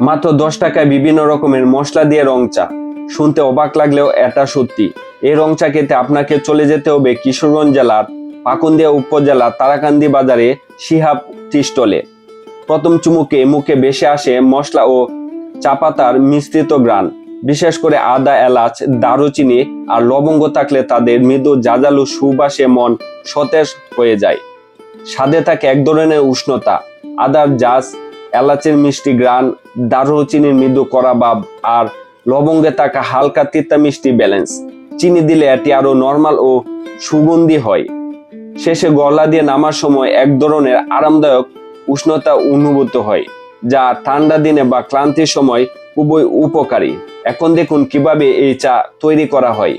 মাত্র দশ টাকায় বিভিন্ন রকমের মশলা দিয়ে রং চা। শুনতে অবাক লাগলেও এটা সত্যি। এই রং চা খেতে আপনাকে চলে যেতে হবে কিশোরগঞ্জ জেলার পাকুন্দিয়া উপজেলা তারাকান্দি বাজারে শিহাব টি স্টলে প্রথম চুমুকে মুখে ভেসে আসে মশলা ও চা পাতার মিশ্রিত গ্রান। বিশেষ করে আদা, এলাচ, দারুচিনি আর লবঙ্গ থাকলে তাদের মৃদু জাজালু সুবাসে মন সতেজ হয়ে যায়। স্বাদে থাকে এক ধরনের উষ্ণতা। আদার জাস, এলাচের মিষ্টি গ্রান দারুচিনির মৃদু করা ভাব আর লবঙ্গে থাকা হালকা তিতা মিষ্টি ব্যালেন্স। চিনি দিলে এটি আরও নর্মাল ও সুগন্ধি হয়। শেষে গলা দিয়ে নামার সময় এক ধরনের আরামদায়ক উষ্ণতা অনুভূত হয়, যা ঠান্ডা দিনে বা ক্লান্তির সময় খুবই উপকারী। এখন দেখুন কীভাবে এই চা তৈরি করা হয়।